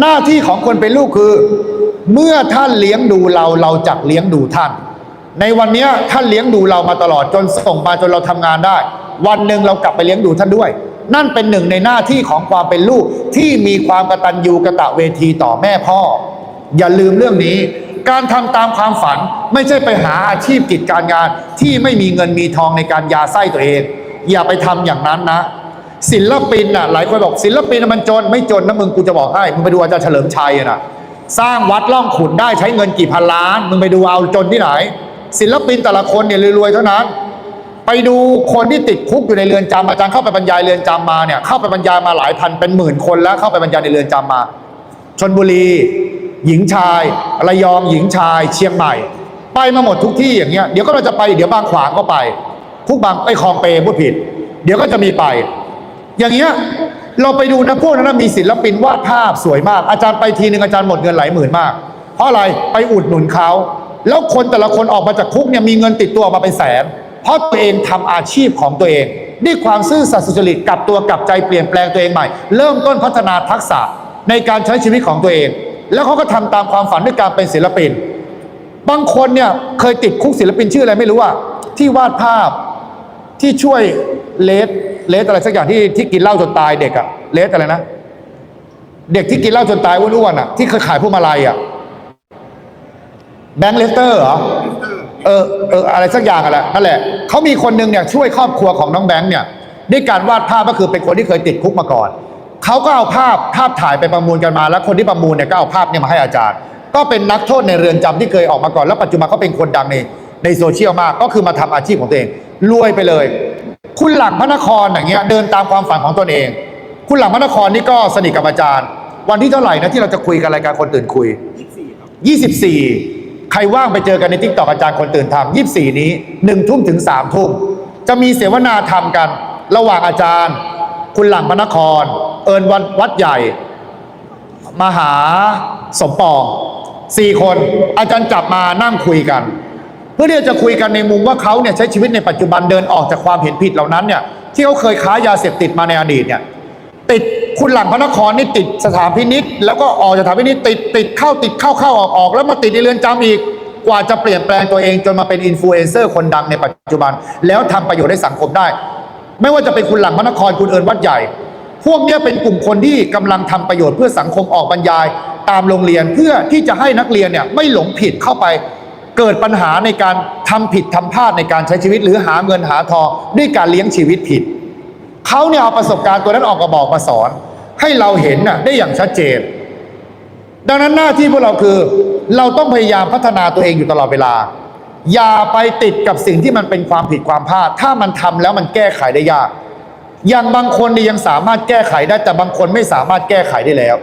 หน้าที่ของคนเป็นลูกคือ เมื่อท่านเลี้ยงดูเราเราจักเลี้ยงดูท่าน ในวันนี้ท่านเลี้ยงดูเรามาตลอดจนส่งมาจนเราทำงานได้ วันหนึ่งเรากลับไปเลี้ยงดูท่านด้วย นั่นเป็นหนึ่งในหน้าที่ของความเป็นลูกที่มีความกตัญญูกะตะเวทีต่อแม่พ่อ อย่าลืมเรื่องนี้ การทำตามความฝันไม่ใช่ไปหาอาชีพกิจการงานที่ไม่มีเงินมีทองในการยาไส้ตัวเอง อย่าไปทำอย่างนั้นนะ ศิลปินน่ะหลายคนบอกศิลปินมันจนไม่จนนะมึงกูจะบอกให้มึงไปดูอาจารย์เฉลิมชัยอะนะสร้างวัดล่องขุนได้ใช้เงินกี่พันล้าน มึงไปดูเอาจนที่ไหน ศิลปินแต่ละคนเนี่ยรวยๆเท่านั้น ไปดูคนที่ติดคุกอยู่ในเรือนจำอาจารย์เข้าไปบรรยายเรือนจำมาเนี่ยเข้าไปบรรยายมาหลายพันเป็นหมื่นคนแล้วเข้าไปบรรยายในเรือนจำมาชนบุรี หญิงชายระยองหญิงชาย เชียงใหม่ ไปมาหมดทุกที่อย่างเงี้ยเดี๋ยวก็เราจะไปเดี๋ยวบางขวางก็ไป ทุกบางไอ้คลองเปรพูดผิด เดี๋ยวก็จะมีไป อย่างเงี้ยเราไปดูนะพวกนั้นมีศิลปินวาดภาพสวยมาก อาจารย์ไปทีหนึ่งอาจารย์หมดเงินหลายหมื่นมาก เพราะอะไรไปอุดหนุนเขาแล้วคนแต่ละคนออกมาจากคุกเนี่ยมีเงินติดตัวออกมาเป็นแสน เพราะตัวเองทำอาชีพของตัวเองด้วยความซื่อสัตย์สุจริตกลับตัวกลับใจเปลี่ยนแปลงตัวเองใหม่ เริ่มต้นพัฒนาทักษะในการใช้ชีวิตของตัวเอง แล้วเขาก็ทำตามความฝันด้วยการเป็นศิลปิน บางคนเนี่ยเคยติดคุกศิลปินชื่ออะไรไม่รู้อะที่วาดภาพที่ช่วยเลส เลสอะไรสักอย่างที่ที่กินเหล้าจนตายเด็กอะเลสอะไรนะเด็กที่กินเหล้าจนตายอ้วนๆอะที่เคยขายพวกมาลัยอะแบงค์เลสเตอร์เหรอเออเอออะไรสักอย่างอะไรนั่นแหละเขามีคนหนึ่งเนี่ยช่วยครอบครัวของน้องแบงค์เนี่ยด้วยการวาดภาพก็คือเป็นคนที่เคยติดคุกมาก่อนเขาก็เอาภาพภาพถ่ายไปประมูลกันมา แล้วคนที่ประมูลเนี่ยก็เอาภาพเนี่ยมาให้อาจารย์ ก็เป็นนักโทษในเรือนจำที่เคยออกมาก่อน แล้วปัจจุบันเขาเป็นคนดังในในโซเชียลมากก็คือมาทำอาชีพของตัวเองรวยไปเลย คุณหลังพระนครอย่างเงี้ยเดินตามความฝันของตนเอง คุณหลังพระนครนี่ก็สนิทกับอาจารย์ วันที่เท่าไหร่นะที่เราจะคุยกันรายการคนตื่นคุย 24 ใครว่างไปเจอกันในทิกตอกอาจารย์คนตื่นทำ24 นี้1ทุ่มถึง3ทุ่มจะมีเสวนาธรรมกัน ระหว่างอาจารย์ คุณหลังพระนคร เอิญวัดวัดใหญ่ มหาสมปองสี่คนอาจารย์จับมานั่งคุยกัน เพื่อที่จะคุยกันในมุมว่าเขาเนี่ยใช้ชีวิตในปัจจุบันเดินออกจากความเห็นผิดเหล่านั้นเนี่ยที่เขาเคยค้ายาเสพติดมาในอดีตเนี่ยติดคุณหลังพระนครนี่ติดสถานพินิษแล้วก็ออกจากสถานพินิษติดติดเข้าติดเข้าเข้าออกออกแล้วมาติดในเรือนจำอีกกว่าจะเปลี่ยนแปลงตัวเองจนมาเป็นอินฟลูเอนเซอร์คนดังในปัจจุบัน แล้วทำประโยชน์ให้สังคมได้ ไม่ว่าจะเป็นคุณหลังพระนครคุณเอิญวัดใหญ่ พวกนี้เป็นกลุ่มคนที่กำลังทำประโยชน์เพื่อสังคมออกบรรยาย ตามโรงเรียนเพื่อที่จะให้นักเรียนเนี่ยไม่หลงผิดเข้าไป เกิดปัญหาในการทำผิดทำพลาดในการใช้ชีวิต หรือหาเงินหาทองด้วยการเลี้ยงชีวิตผิดเขาเนี่ยเอาประสบการณ์ตัวนั้นออกมาบอกมาสอน ให้เราเห็นน่ะได้อย่างชัดเจน ดังนั้นหน้าที่พวกเราคือ เราต้องพยายามพัฒนาตัวเองอยู่ตลอดเวลา อย่าไปติดกับสิ่งที่มันเป็นความผิดความพลาด ถ้ามันทำแล้วมันแก้ไขได้ยาก อย่างบางคนเนี่ยยังสามารถแก้ไขได้แต่บางคนไม่สามารถแก้ไขได้แล้ว